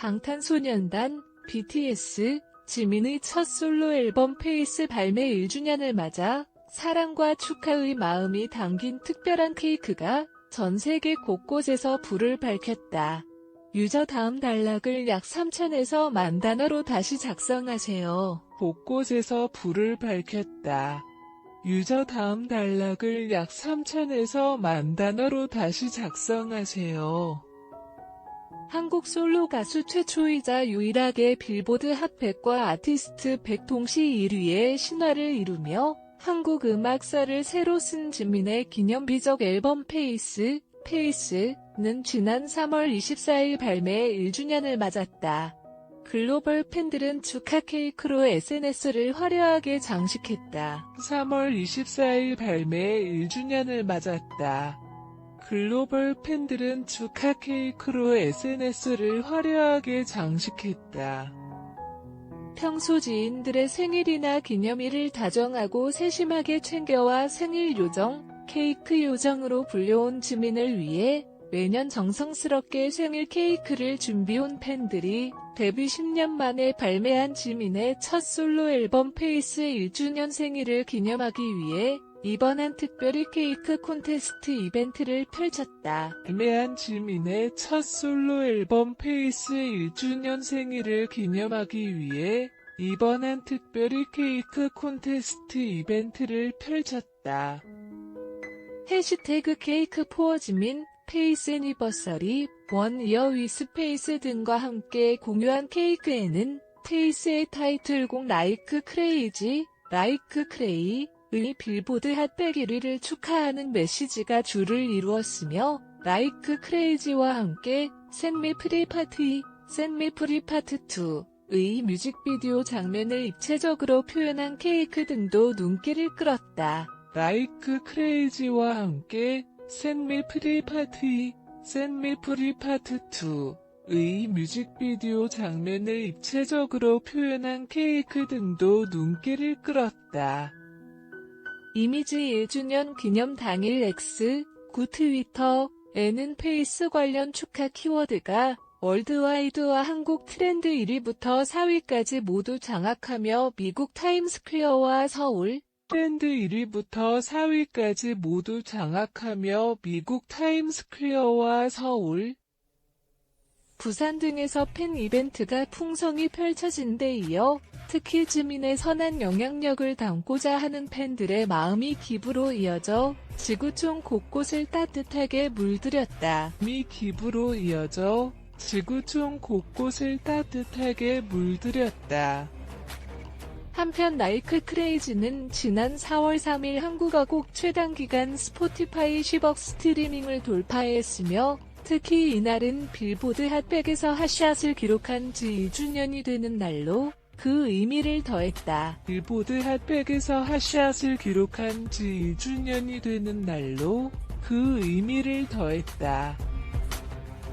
방탄소년단 BTS 지민의 첫 솔로 앨범 페이스 발매 1주년을 맞아 사랑과 축하의 마음이 담긴 특별한 케이크가 전 세계 곳곳에서 불을 밝혔다. 유저 다음 단락을 약 3천에서 만 단어로 다시 작성하세요. 곳곳에서 불을 밝혔다. 유저 다음 단락을 약 3천에서 만 단어로 다시 작성하세요. 한국 솔로 가수 최초이자 유일하게 빌보드 핫 100과 아티스트 100 동시 1위의 신화를 이루며 한국 음악사를 새로 쓴 지민의 기념비적 앨범 페이스, 페이스는 지난 3월 24일 발매 1주년을 맞았다. 글로벌 팬들은 축하 케이크로 SNS를 화려하게 장식했다. 3월 24일 발매 1주년을 맞았다. 글로벌 팬들은 축하 케이크로 SNS를 화려하게 장식했다. 평소 지인들의 생일이나 기념일을 다정하고 세심하게 챙겨와 생일 요정, 케이크 요정으로 불려온 지민을 위해 매년 정성스럽게 생일 케이크를 준비온 팬들이 데뷔 10년 만에 발매한 지민의 첫 솔로 앨범 페이스 1주년 생일을 기념하기 위해 이번엔 특별히 케이크 콘테스트 이벤트를 펼쳤다. 발매한 지민의 첫 솔로 앨범 페이스 1주년 생일을 기념하기 위해 이번엔 특별히 케이크 콘테스트 이벤트를 펼쳤다. 해시태그 케이크 포어 지민, 페이스 애니버서리, 원 이어 위스 페이스 등과 함께 공유한 케이크에는 페이스의 타이틀곡 라이크 크레이지, 라이크 크레이, 의 빌보드 핫100 1위를 축하하는 메시지가 줄을 이루었으며 라이크 크레이지와 함께 샌미 프리 파티, 샌미 프리 파트 2의 뮤직비디오 장면을 입체적으로 표현한 케이크 등도 눈길을 끌었다. 라이크 크레이지와 함께 샌미 프리 파티, 샌미 프리 파트 2의 뮤직비디오 장면을 입체적으로 표현한 케이크 등도 눈길을 끌었다. 이미지 1주년 기념 당일 X, 구 트위터에는 페이스 관련 축하 키워드가 월드와이드와 한국 트렌드 1위부터 4위까지 모두 장악하며 미국 타임스퀘어와 서울 트렌드 1위부터 4위까지 모두 장악하며 미국 타임스퀘어와 서울 부산 등에서 팬 이벤트가 풍성히 펼쳐진 데 이어 특히 지민의 선한 영향력을 담고자 하는 팬들의 마음이 기부로 이어져 지구촌 곳곳을 따뜻하게 물들였다. 미 기부로 이어져 지구촌 곳곳을 따뜻하게 물들였다. 한편 나이크 크레이지는 지난 4월 3일 한국어 곡 최단 기간 스포티파이 10억 스트리밍을 돌파했으며 특히 이날은 빌보드 핫백에서 핫샷을 기록한 지 2주년이 되는 날로 그 의미를 더했다. 빌보드 핫백에서 핫샷을 기록한 지 2주년이 되는 날로 그 의미를 더했다.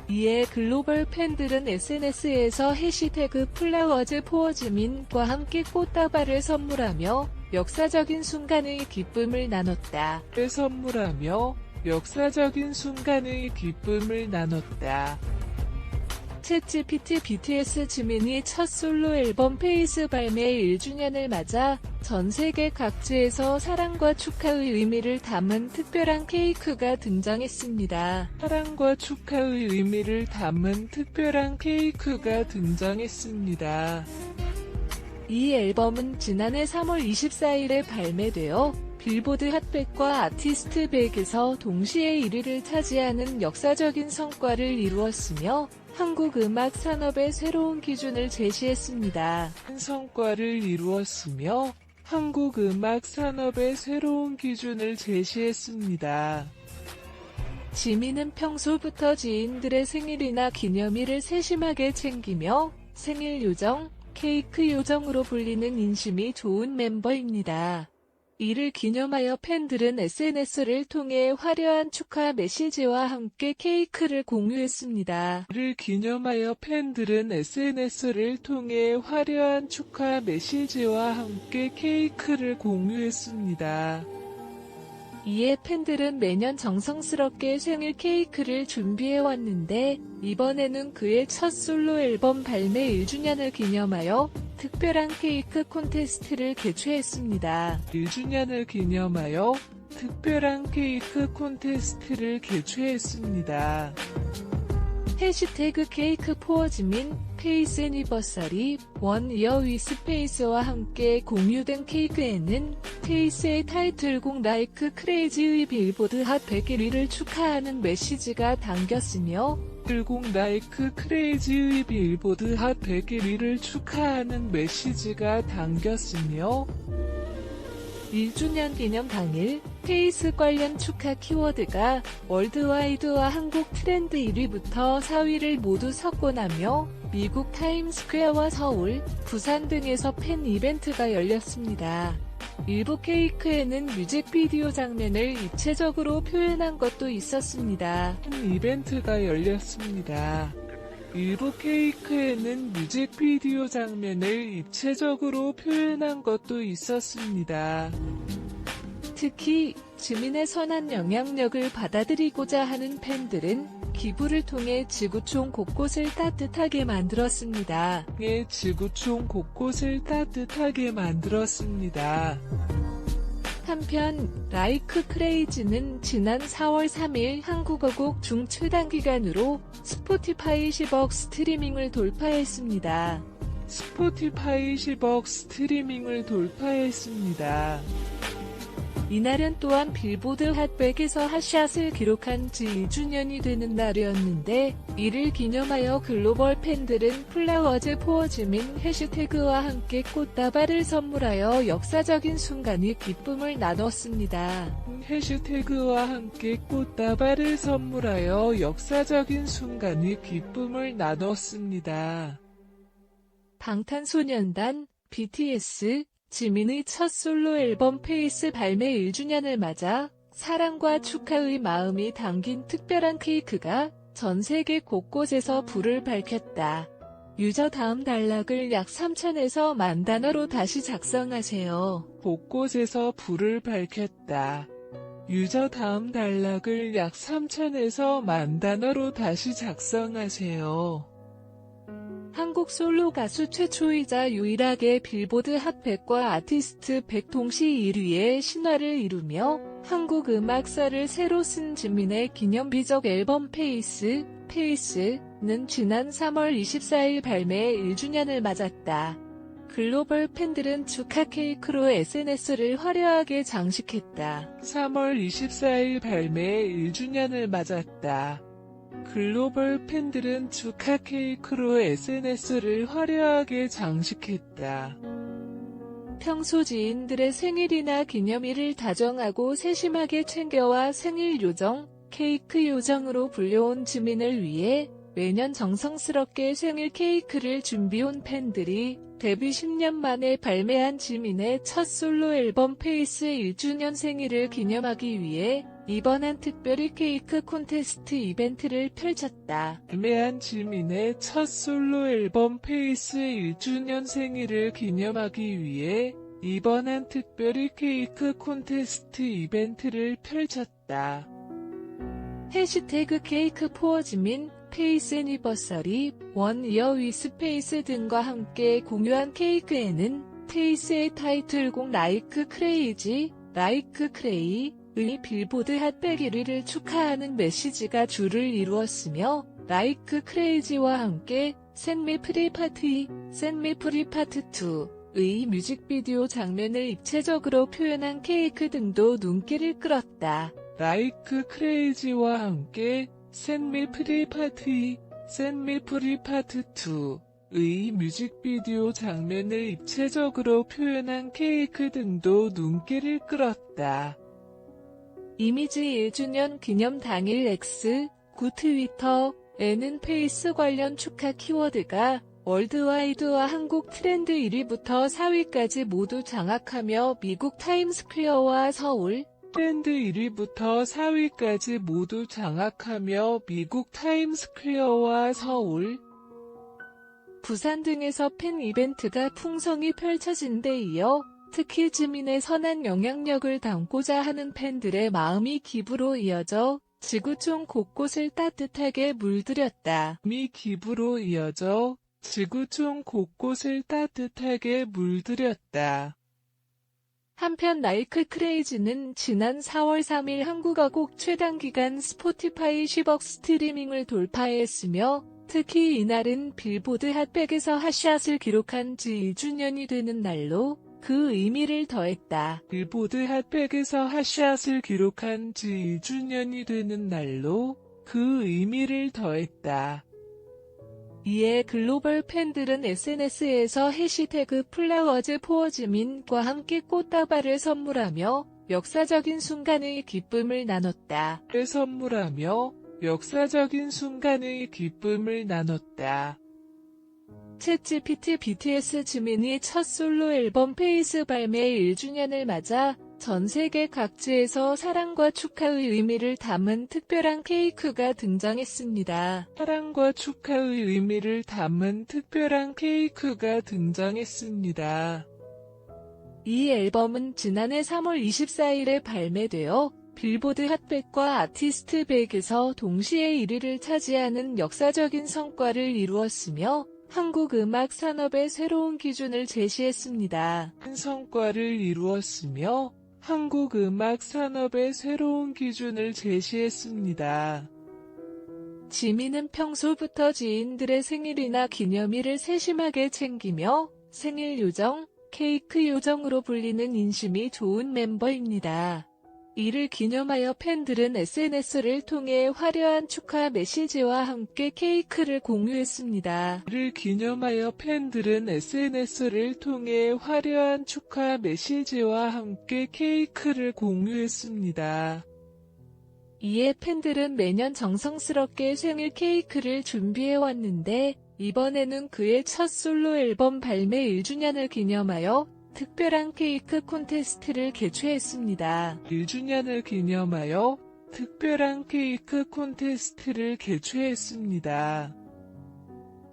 이에 글로벌 팬들은 SNS에서 해시태그 플라워즈 포어즈민과 함께 꽃다발을 선물하며 역사적인 순간의 기쁨을 나눴다. 선물하며 역사적인 순간의 기쁨을 나눴다. 챗GPT BTS 지민이 첫 솔로 앨범 페이스 발매 1주년을 맞아 전 세계 각지에서 사랑과 축하의 의미를 담은 특별한 케이크가 등장했습니다. 사랑과 축하의 의미를 담은 특별한 케이크가 등장했습니다. 이 앨범은 지난해 3월 24일에 발매되어 빌보드 핫백과 아티스트 100에서 동시에 1위를 차지하는 역사적인 성과를 이루었으며 한국 음악 산업의 새로운 기준을 제시했습니다. 성과를 이루었으며 한국 음악 산업의 새로운 기준을 제시했습니다. 지민은 평소부터 지인들의 생일이나 기념일을 세심하게 챙기며 생일 요정, 케이크 요정으로 불리는 인심이 좋은 멤버입니다. 이를 기념하여 팬들은 SNS를 통해 화려한 축하 메시지와 함께 케이크를 공유했습니다. 이를 기념하여 팬들은 SNS를 통해 화려한 축하 메시지와 함께 케이크를 공유했습니다. 이에 팬들은 매년 정성스럽게 생일 케이크를 준비해왔는데 이번에는 그의 첫 솔로 앨범 발매 1주년을 기념하여 특별한 케이크 콘테스트를 개최했습니다. 1주년을 기념하여 특별한 케이크 콘테스트를 개최했습니다. 해시태그 케이크 포어즈민 페이스 애니버서리 원 이어 위스 페이스와 함께 공유된 케이크에는 페이스의 타이틀곡 라이크 크레이지의 빌보드 핫 100위를 축하하는 메시지가 담겼으며 틀곡 라이크 크레이지의 빌보드 핫 100위를 축하하는 메시지가 담겼으며 1주년 기념 당일 페이스 관련 축하 키워드가 월드와이드와 한국 트렌드 1위부터 4위를 모두 석권하며 미국 타임스퀘어와 서울, 부산 등에서 팬 이벤트가 열렸습니다. 일부 케이크에는 뮤직비디오 장면을 입체적으로 표현한 것도 있었습니다. 팬 이벤트가 열렸습니다. 일부 케이크에는 뮤직비디오 장면을 입체적으로 표현한 것도 있었습니다. 특히 지민의 선한 영향력을 받아들이고자 하는 팬들은 기부를 통해 지구촌 곳곳을 따뜻하게 만들었습니다. 예, 지구촌 곳곳을 따뜻하게 만들었습니다. 한편 라이크 크레이지는 지난 4월 3일 한국어 곡 중 최단 기간으로 스포티파이 10억 스트리밍을 돌파했습니다. 스포티파이 10억 스트리밍을 돌파했습니다. 이날은 또한 빌보드 핫백에서 핫샷을 기록한 지 2주년이 되는 날이었는데 이를 기념하여 글로벌 팬들은 플라워즈 포어즈민 해시태그와 함께 꽃다발을 선물하여 역사적인 순간이 기쁨을 나눴습니다. 해시태그와 함께 꽃다발을 선물하여 역사적인 순간이 기쁨을 나눴습니다. 방탄소년단 BTS 지민의 첫 솔로 앨범 페이스 발매 1주년을 맞아 사랑과 축하의 마음이 담긴 특별한 케이크가 전 세계 곳곳에서 불을 밝혔다. 유저 다음 단락을 약 3천에서 만 단어로 다시 작성하세요. 곳곳에서 불을 밝혔다. 유저 다음 단락을 약 3천에서 만 단어로 다시 작성하세요. 한국 솔로 가수 최초이자 유일하게 빌보드 핫 100과 아티스트 100 동시 1위의 신화를 이루며 한국 음악사를 새로 쓴 지민의 기념비적 앨범 페이스, 페이스는 지난 3월 24일 발매 1주년을 맞았다. 글로벌 팬들은 축하 케이크로 SNS를 화려하게 장식했다. 3월 24일 발매 1주년을 맞았다. 글로벌 팬들은 축하 케이크로 SNS를 화려하게 장식했다. 평소 지인들의 생일이나 기념일을 다정하고 세심하게 챙겨와 생일 요정, 케이크 요정으로 불려온 지민을 위해 매년 정성스럽게 생일 케이크를 준비온 팬들이 데뷔 10년 만에 발매한 지민의 첫 솔로 앨범 페이스 1주년 생일을 기념하기 위해 이번엔 특별히 케이크 콘테스트 이벤트를 펼쳤다. 발매한 지민의 첫 솔로 앨범 페이스 1주년 생일을 기념하기 위해 이번엔 특별히 케이크 콘테스트 이벤트를 펼쳤다. 해시태그 케이크 포어즈민 페이스 애니버서리 원 이어 위스 페이스 등과 함께 공유한 케이크에는 페이스의 타이틀곡 라이크 크레이지, 라이크 크레이, 의 빌보드 핫 100위를 축하하는 메시지가 줄을 이루었으며 라이크 크레이지와 함께 샌미 프리 파티, 샌미 프리 파트 2의 뮤직비디오 장면을 입체적으로 표현한 케이크 등도 눈길을 끌었다. 라이크 크레이지와 함께 샌미 프리 파티, 샌미 프리 파트 2의 뮤직비디오 장면을 입체적으로 표현한 케이크 등도 눈길을 끌었다. 이미지 1주년 기념 당일 X, 구 트위터에는 페이스 관련 축하 키워드가 월드와이드와 한국 트렌드 1위부터 4위까지 모두 장악하며 미국 타임스퀘어와 서울, 트렌드 1위부터 4위까지 모두 장악하며 미국 타임스퀘어와 서울, 부산 등에서 팬 이벤트가 풍성히 펼쳐진 데 이어 특히 지민의 선한 영향력을 담고자 하는 팬들의 마음이 기부로 이어져 지구촌 곳곳을 따뜻하게 물들였다. 미 기부로 이어져 지구촌 곳곳을 따뜻하게 물들였다. 한편 나이클 크레이지는 지난 4월 3일 한국어곡 최단기간 스포티파이 10억 스트리밍을 돌파했으며 특히 이날은 빌보드 핫백에서 핫샷을 기록한 지 2주년이 되는 날로 그 의미를 더했다. 빌보드 핫백에서 핫샷을 기록한 지 2주년이 되는 날로 그 의미를 더했다. 이에 글로벌 팬들은 SNS에서 해시태그 플라워즈 포어즈민과 함께 꽃다발을 선물하며 역사적인 순간의 기쁨을 나눴다. 선물하며 역사적인 순간의 기쁨을 나눴다. 챗GPT BTS 지민이 첫 솔로 앨범 페이스 발매 1주년을 맞아 전 세계 각지에서 사랑과 축하의 의미를 담은 특별한 케이크가 등장했습니다. 사랑과 축하의 의미를 담은 특별한 케이크가 등장했습니다. 이 앨범은 지난해 3월 24일에 발매되어 빌보드 핫백과 아티스트 100에서 동시에 1위를 차지하는 역사적인 성과를 이루었으며 한국 음악 산업의 새로운 기준을 제시했습니다. 큰 성과를 이루었으며 한국 음악 산업의 새로운 기준을 제시했습니다. 지민은 평소부터 지인들의 생일이나 기념일을 세심하게 챙기며 생일 요정, 케이크 요정으로 불리는 인심이 좋은 멤버입니다. 이를 기념하여 팬들은 SNS를 통해 화려한 축하 메시지와 함께 케이크를 공유했습니다. 이를 기념하여 팬들은 SNS를 통해 화려한 축하 메시지와 함께 케이크를 공유했습니다. 이에 팬들은 매년 정성스럽게 생일 케이크를 준비해왔는데 이번에는 그의 첫 솔로 앨범 발매 1주년을 기념하여 특별한 케이크 콘테스트를 개최했습니다. 1주년을 기념하여 특별한 케이크 콘테스트를 개최했습니다.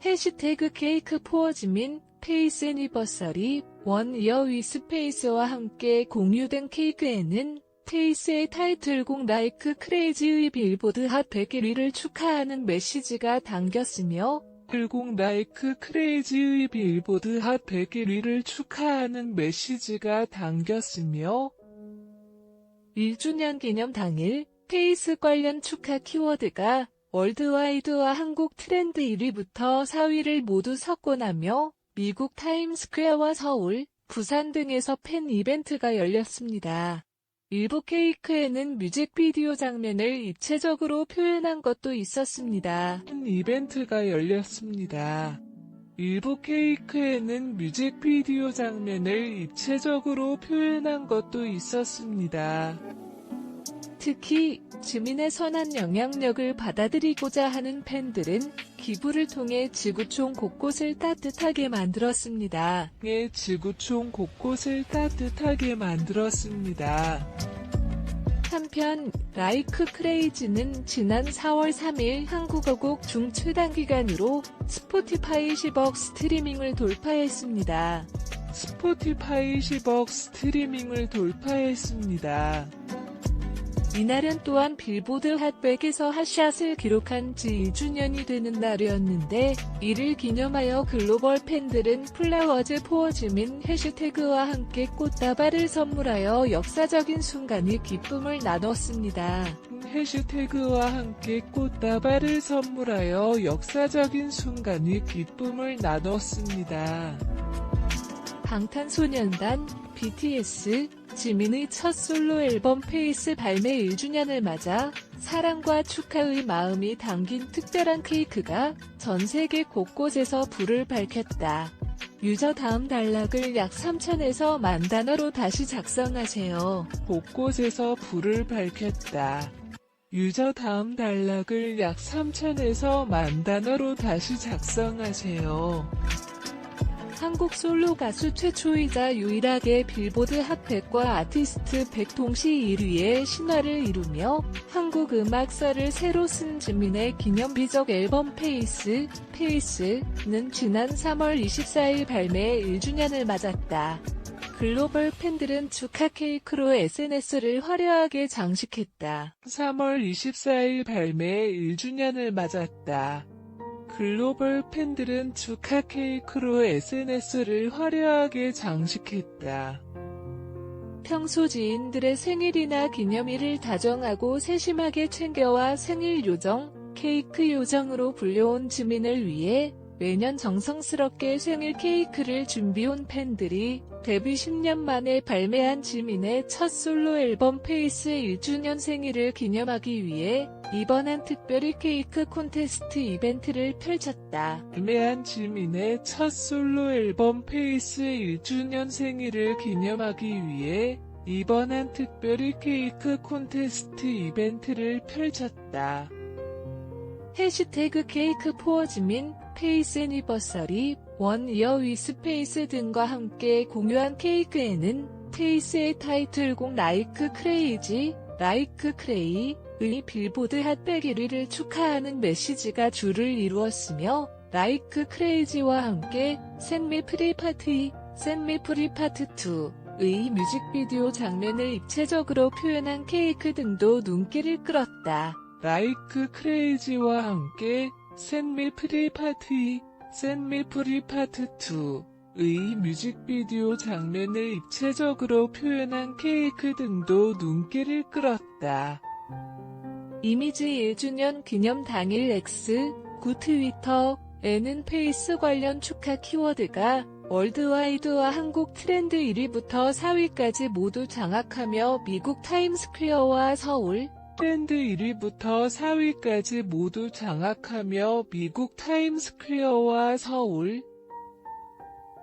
해시태그 케이크 포어즈민 페이스 애니버서리 원 이어 위스 페이스와 함께 공유된 케이크에는 페이스의 타이틀곡 라이크 크레이지의 빌보드 핫 100위를 축하하는 메시지가 담겼으며 글곡 나이크 크레이지의 빌보드 핫 101위를 축하하는 메시지가 담겼으며 1주년 기념 당일 페이스 관련 축하 키워드가 월드와이드와 한국 트렌드 1위부터 4위를 모두 석권하며 미국 타임스퀘어와 서울, 부산 등에서 팬 이벤트가 열렸습니다. 일부 케이크에는 뮤직비디오 장면을 입체적으로 표현한 것도 있었습니다. 이벤트가 열렸습니다. 일부 케이크에는 뮤직비디오 장면을 입체적으로 표현한 것도 있었습니다. 특히 지민의 선한 영향력을 받아들이고자 하는 팬들은 기부를 통해 지구촌 곳곳을 따뜻하게 만들었습니다. 예, 지구촌 곳곳을 따뜻하게 만들었습니다. 한편 라이크 크레이지는 지난 4월 3일 한국어곡 중 최단 기간으로 스포티파이 10억 스트리밍을 돌파했습니다. 스포티파이 10억 스트리밍을 돌파했습니다. 이날은 또한 빌보드 핫백에서 핫샷을 기록한 지 2주년이 되는 날이었는데 이를 기념하여 글로벌 팬들은 플라워즈 포어즈민 해시태그와 함께 꽃다발을 선물하여 역사적인 순간의 기쁨을 나눴습니다. 해시태그와 함께 꽃다발을 선물하여 역사적인 순간의 기쁨을 나눴습니다. 방탄소년단 BTS 지민의 첫 솔로 앨범 페이스 발매 1주년을 맞아 사랑과 축하의 마음이 담긴 특별한 케이크가 전 세계 곳곳에서 불을 밝혔다. 유저 다음 단락을 약 3천에서 만 단어로 다시 작성하세요. 곳곳에서 불을 밝혔다. 유저 다음 단락을 약 3천에서 만 단어로 다시 작성하세요. 한국 솔로 가수 최초이자 유일하게 빌보드 핫100과 아티스트 100 동시 1위의 신화를 이루며 한국 음악사를 새로 쓴 지민의 기념 비적 앨범 페이스, 페이스는 지난 3월 24일 발매 1주년을 맞았다. 글로벌 팬들은 축하 케이크로 SNS를 화려하게 장식했다. 3월 24일 발매 1주년을 맞았다. 글로벌 팬들은 축하 케이크로 SNS를 화려하게 장식했다. 평소 지인들의 생일이나 기념일을 다정하고 세심하게 챙겨와 생일 요정, 케이크 요정으로 불려온 지민을 위해 매년 정성스럽게 생일 케이크를 준비온 팬들이 데뷔 10년 만에 발매한 지민의 첫 솔로 앨범 페이스 1주년 생일을 기념하기 위해 이번엔 특별히 케이크 콘테스트 이벤트를 펼쳤다. 발매한 지민의 첫 솔로 앨범 페이스 1주년 생일을 기념하기 위해 이번엔 특별히 케이크 콘테스트 이벤트를 펼쳤다. 해시태그 케이크 포어즈민, 페이스 애니버서리, 원 이어 위스 페이스 등과 함께 공유한 케이크에는 페이스의 타이틀곡 라이크 크레이지, 라이크 크레이, 의 빌보드 핫 100위를 축하하는 메시지가 줄을 이루었으며 라이크 크레이지와 함께 샌미 프리 파티, 샌미 프리 파트 2의 뮤직비디오 장면을 입체적으로 표현한 케이크 등도 눈길을 끌었다. 라이크 크레이지와 함께 샌미 프리 파티, 샌미 프리 파트 2의 뮤직비디오 장면을 입체적으로 표현한 케이크 등도 눈길을 끌었다. 이미지 1주년 기념 당일 X, 구 트위터에는 페이스 관련 축하 키워드가 월드와이드와 한국 트렌드 1위부터 4위까지 모두 장악하며 미국 타임스퀘어와 서울 트렌드 1위부터 4위까지 모두 장악하며 미국 타임스퀘어와 서울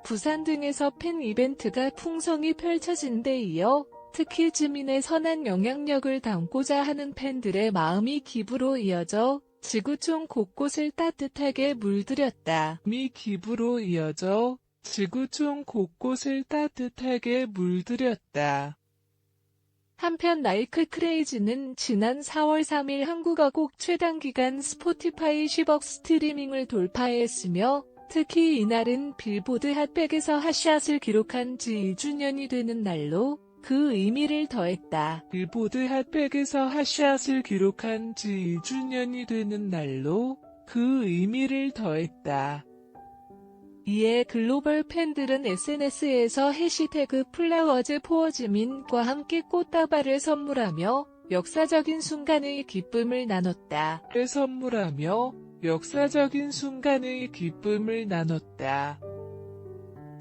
부산 등에서 팬 이벤트가 풍성히 펼쳐진 데 이어 특히 지민의 선한 영향력을 담고자 하는 팬들의 마음이 기부로 이어져 지구촌 곳곳을 따뜻하게 물들였다. 미 기부로 이어져 지구촌 곳곳을 따뜻하게 물들였다. 한편 나이크 크레이지는 지난 4월 3일 한국어 곡 최단 기간 스포티파이 10억 스트리밍을 돌파했으며 특히 이날은 빌보드 핫백에서 핫샷을 기록한 지 2주년이 되는 날로 그 의미를 더했다. 빌보드 핫백에서 핫샷을 기록한 지 2주년이 되는 날로 그 의미를 더했다. 이에 글로벌 팬들은 SNS에서 해시태그 플라워즈 포어즈민과 함께 꽃다발을 선물하며 역사적인 순간의 기쁨을 나눴다. 선물하며 역사적인 순간의 기쁨을 나눴다.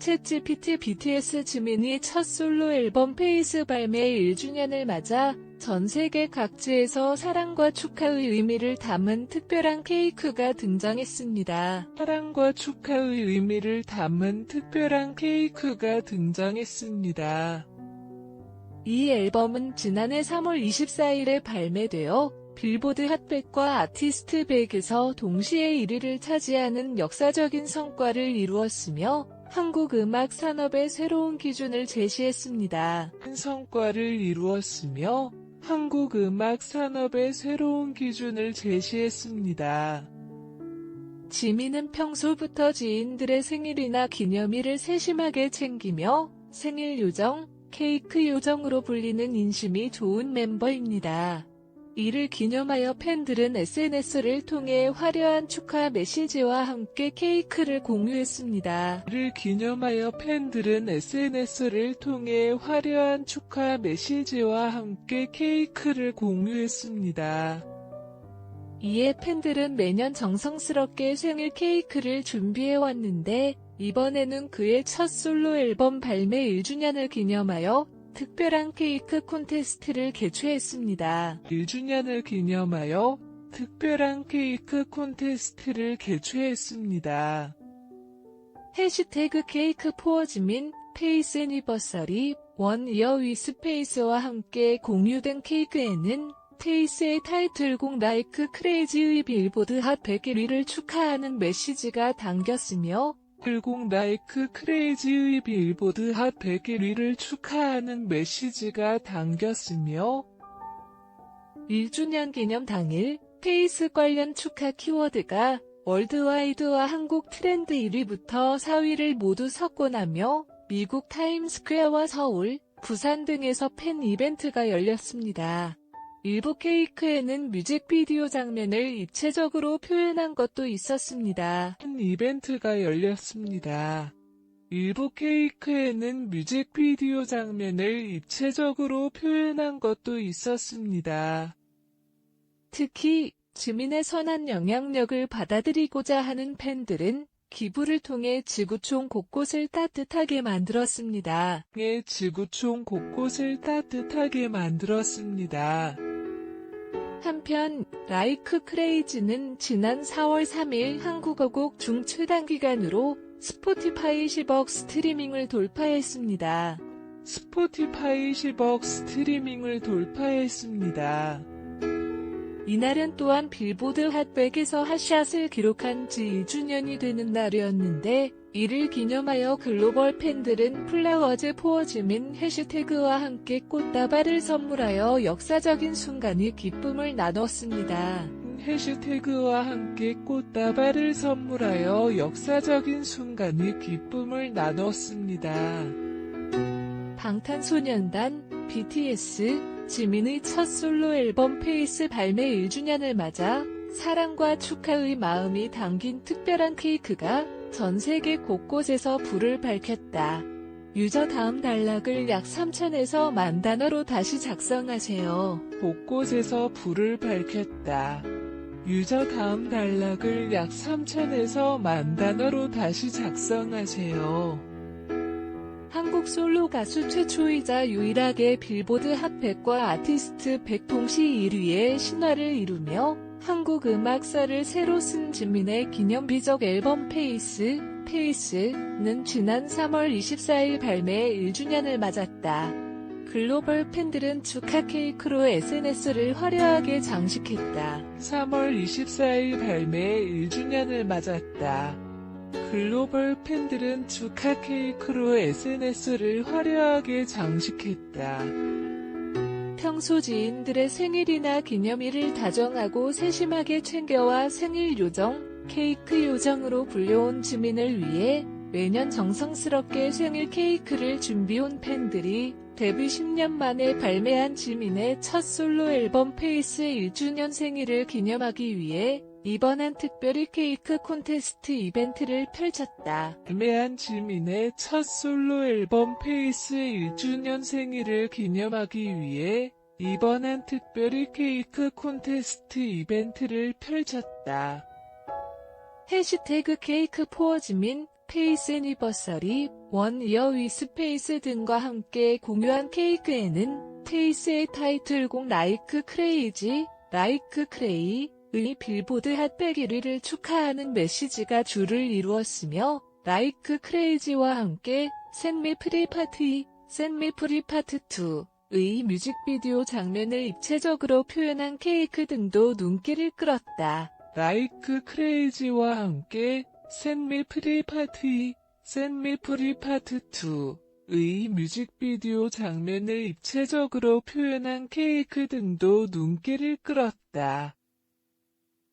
챗GPT BTS 지민이 첫 솔로 앨범 페이스 발매 1주년을 맞아 전 세계 각지에서 사랑과 축하의 의미를 담은 특별한 케이크가 등장했습니다. 사랑과 축하의 의미를 담은 특별한 케이크가 등장했습니다. 이 앨범은 지난해 3월 24일에 발매되어 빌보드 핫백과 아티스트 100에서 동시에 1위를 차지하는 역사적인 성과를 이루었으며 한국 음악 산업의 새로운 기준을 제시했습니다. 큰 성과를 이루었으며 한국 음악 산업의 새로운 기준을 제시했습니다. 지민은 평소부터 지인들의 생일이나 기념일을 세심하게 챙기며 생일 요정, 케이크 요정으로 불리는 인심이 좋은 멤버입니다. 이를 기념하여 팬들은 SNS를 통해 화려한 축하 메시지와 함께 케이크를 공유했습니다. 이를 기념하여 팬들은 SNS를 통해 화려한 축하 메시지와 함께 케이크를 공유했습니다. 이에 팬들은 매년 정성스럽게 생일 케이크를 준비해왔는데 이번에는 그의 첫 솔로 앨범 발매 1주년을 기념하여 특별한 케이크 콘테스트를 개최했습니다. 1주년을 기념하여 특별한 케이크 콘테스트를 개최했습니다. 해시태그 케이크 포어즈민 페이스 애니버서리 원 이어 위스 페이스와 함께 공유된 케이크에는 페이스의 타이틀곡 라이크 크레이지의 빌보드 핫 100위를 축하하는 메시지가 담겼으며 라이크 크레이지의 빌보드 핫 100위를 축하하는 메시지가 담겼으며 1주년 기념 당일 페이스 관련 축하 키워드가 월드와이드와 한국 트렌드 1위부터 4위를 모두 석권하며 미국 타임스퀘어와 서울, 부산 등에서 팬 이벤트가 열렸습니다. 일부 케이크에는 뮤직비디오 장면을 입체적으로 표현한 것도 있었습니다. 팬 이벤트가 열렸습니다. 일부 케이크에는 뮤직비디오 장면을 입체적으로 표현한 것도 있었습니다. 특히 주민의 선한 영향력을 받아들이고자 하는 팬들은 기부를 통해 지구촌 곳곳을 따뜻하게 만들었습니다. 예, 지구촌 곳곳을 따뜻하게 만들었습니다. 한편 라이크 크레이지는 지난 4월 3일 한국어 곡 중 최단 기간으로 스포티파이 10억 스트리밍을 돌파했습니다. 스포티파이 10억 스트리밍을 돌파했습니다. 이날은 또한 빌보드 핫백에서 핫샷을 기록한 지 2주년이 되는 날이었는데 이를 기념하여 글로벌 팬들은 플라워즈 포어즈민 해시태그와 함께 꽃다발을 선물하여 역사적인 순간의 기쁨을 나눴습니다. 해시태그와 함께 꽃다발을 선물하여 역사적인 순간의 기쁨을 나눴습니다. 방탄소년단 BTS 지민의 첫 솔로 앨범 페이스 발매 1주년을 맞아 사랑과 축하의 마음이 담긴 특별한 케이크가 전 세계 곳곳에서 불을 밝혔다. 유저 다음 단락을 약 3천에서 만 단어로 다시 작성하세요. 곳곳에서 불을 밝혔다. 유저 다음 단락을 약 3천에서 만 단어로 다시 작성하세요. 한국 솔로 가수 최초이자 유일하게 빌보드 핫100과 아티스트 100 동시 1위의 신화를 이루며 한국 음악사를 새로 쓴 지민의 기념비적 앨범 페이스, 페이스는 지난 3월 24일 발매 1주년을 맞았다. 글로벌 팬들은 축하 케이크로 SNS를 화려하게 장식했다. 3월 24일 발매 1주년을 맞았다. 글로벌 팬들은 축하 케이크로 SNS를 화려하게 장식했다. 평소 지인들의 생일이나 기념일을 다정하고 세심하게 챙겨와 생일 요정, 케이크 요정으로 불려온 지민을 위해 매년 정성스럽게 생일 케이크를 준비온 팬들이 데뷔 10년 만에 발매한 지민의 첫 솔로 앨범 페이스 1주년 생일을 기념하기 위해 이번엔 특별히 케이크 콘테스트 이벤트를 펼쳤다. 발매한 지민의 첫 솔로 앨범 페이스 1주년 생일을 기념하기 위해 이번엔 특별히 케이크 콘테스트 이벤트를 펼쳤다. 해시태그 케이크 포어즈민 페이스 애니버서리 원 이어 위스 페이스 등과 함께 공유한 케이크에는 페이스의 타이틀곡 라이크 크레이지, 라이크 크레이, 의 빌보드 핫 100위를 축하하는 메시지가 줄을 이루었으며 라이크 크레이지와 함께 샌미 프리 파티, 샌미 프리 파트 2의 뮤직비디오 장면을 입체적으로 표현한 케이크 등도 눈길을 끌었다. 라이크 크레이지와 함께 샌미 프리 파티, 샌미 프리 파트 2의 뮤직비디오 장면을 입체적으로 표현한 케이크 등도 눈길을 끌었다.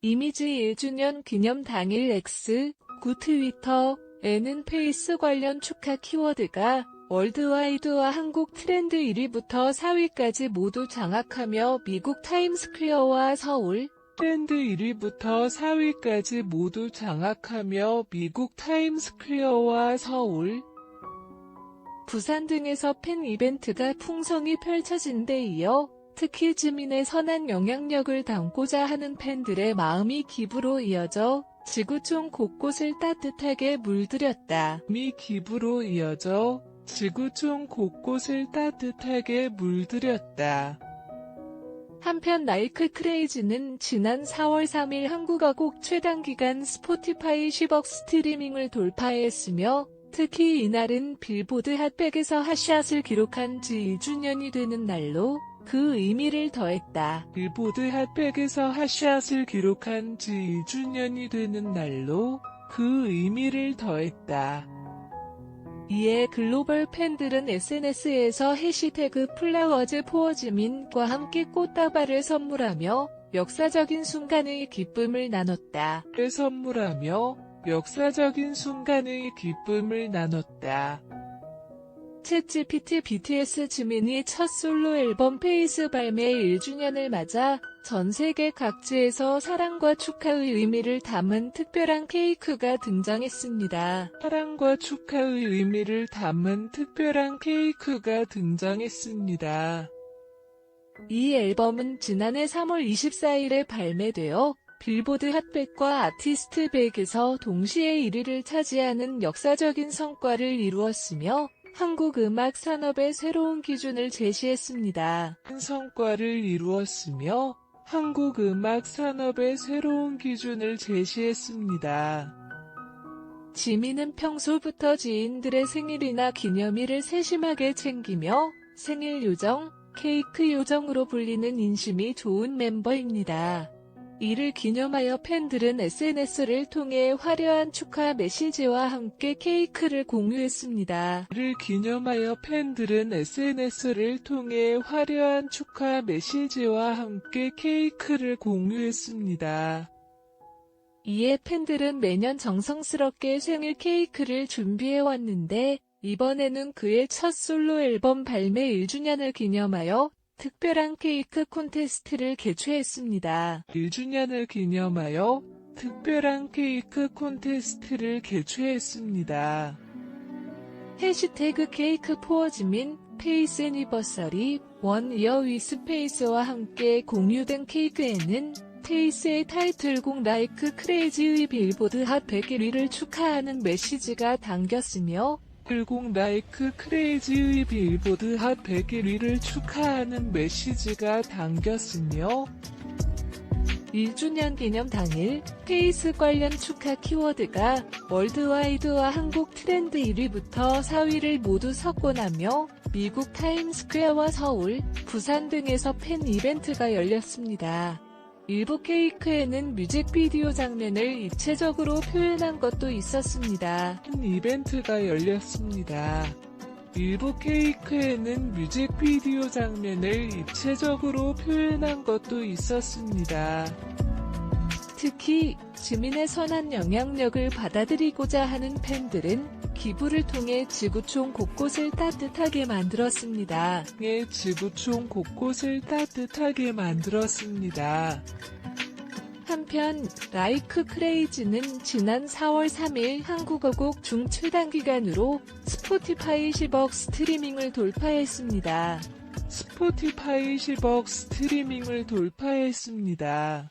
이미지 1주년 기념 당일 X, 구 트위터에는 페이스 관련 축하 키워드가 월드와이드와 한국 트렌드 1위부터 4위까지 모두 장악하며 미국 타임스퀘어와 서울 트렌드 1위부터 4위까지 모두 장악하며 미국 타임스퀘어와 서울 부산 등에서 팬 이벤트가 풍성히 펼쳐진 데 이어 특히 지민의 선한 영향력을 담고자 하는 팬들의 마음이 기부로 이어져 지구촌 곳곳을 따뜻하게 물들였다. 미 기부로 이어져 지구촌 곳곳을 따뜻하게 물들였다. 한편 나이크 크레이지는 지난 4월 3일 한국어 곡 최단 기간 스포티파이 10억 스트리밍을 돌파했으며 특히 이날은 빌보드 핫백에서 핫샷을 기록한 지 2주년이 되는 날로 그 의미를 더했다. 빌보드 핫백에서 핫샷을 기록한 지 2주년이 되는 날로 그 의미를 더했다. 이에 글로벌 팬들은 SNS에서 해시태그 플라워즈 포어즈민과 함께 꽃다발을 선물하며 역사적인 순간의 기쁨을 나눴다. 선물하며 역사적인 순간의 기쁨을 나눴다. 챗GPT BTS 지민이 첫 솔로 앨범 페이스 발매 1주년을 맞아 전 세계 각지에서 사랑과 축하의 의미를 담은 특별한 케이크가 등장했습니다. 사랑과 축하의 의미를 담은 특별한 케이크가 등장했습니다. 이 앨범은 지난해 3월 24일에 발매되어 빌보드 핫백과 아티스트 백에서 동시에 1위를 차지하는 역사적인 성과를 이루었으며 한국 음악 산업의 새로운 기준을 제시했습니다. 성과를 이루었으며 한국 음악 산업의 새로운 기준을 제시했습니다. 지민은 평소부터 지인들의 생일이나 기념일을 세심하게 챙기며 생일 요정, 케이크 요정으로 불리는 인심이 좋은 멤버입니다. 이를 기념하여 팬들은 SNS를 통해 화려한 축하 메시지와 함께 케이크를 공유했습니다. 이를 기념하여 팬들은 SNS를 통해 화려한 축하 메시지와 함께 케이크를 공유했습니다. 이에 팬들은 매년 정성스럽게 생일 케이크를 준비해왔는데 이번에는 그의 첫 솔로 앨범 발매 1주년을 기념하여 특별한 케이크 콘테스트를 개최했습니다. 1주년을 기념하여 특별한 케이크 콘테스트를 개최했습니다. 해시태그 케이크 포어즈민 페이스 애니버서리 원 이어 위스 페이스와 함께 공유된 케이크에는 페이스의 타이틀곡 라이크 크레이지의 빌보드 핫 100위를 축하하는 메시지가 담겼으며 10 라이크 크레이지의 빌보드 핫 101위를 축하하는 메시지가 담겼으며 1주년 기념 당일 페이스 관련 축하 키워드가 월드와이드와 한국 트렌드 1위부터 4위를 모두 석권하며 미국 타임스퀘어와 서울, 부산 등에서 팬 이벤트가 열렸습니다. 일부 케이크에는 뮤직비디오 장면을 입체적으로 표현한 것도 있었습니다. 큰 이벤트가 열렸습니다. 일부 케이크에는 뮤직비디오 장면을 입체적으로 표현한 것도 있었습니다. 특히 지민의 선한 영향력을 받아들이고자 하는 팬들은 기부를 통해 지구촌 곳곳을 따뜻하게 만들었습니다. 예, 지구촌 곳곳을 따뜻하게 만들었습니다. 한편 라이크 크레이지는 지난 4월 3일 한국어 곡중 최단 기간으로 스포티파이 10억 스트리밍을 돌파했습니다. 스포티파이 10억 스트리밍을 돌파했습니다.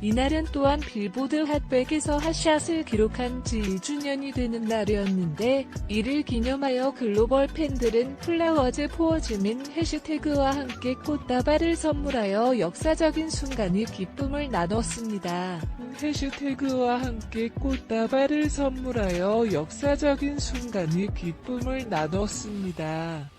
이날은 또한 빌보드 핫백에서 핫샷을 기록한 지 1주년이 되는 날이었는데 이를 기념하여 글로벌 팬들은 플라워즈 포어즈민 해시태그와 함께 꽃다발을 선물하여 역사적인 순간의 기쁨을 나눴습니다. 해시태그와 함께 꽃다발을 선물하여 역사적인 순간의 기쁨을 나눴습니다.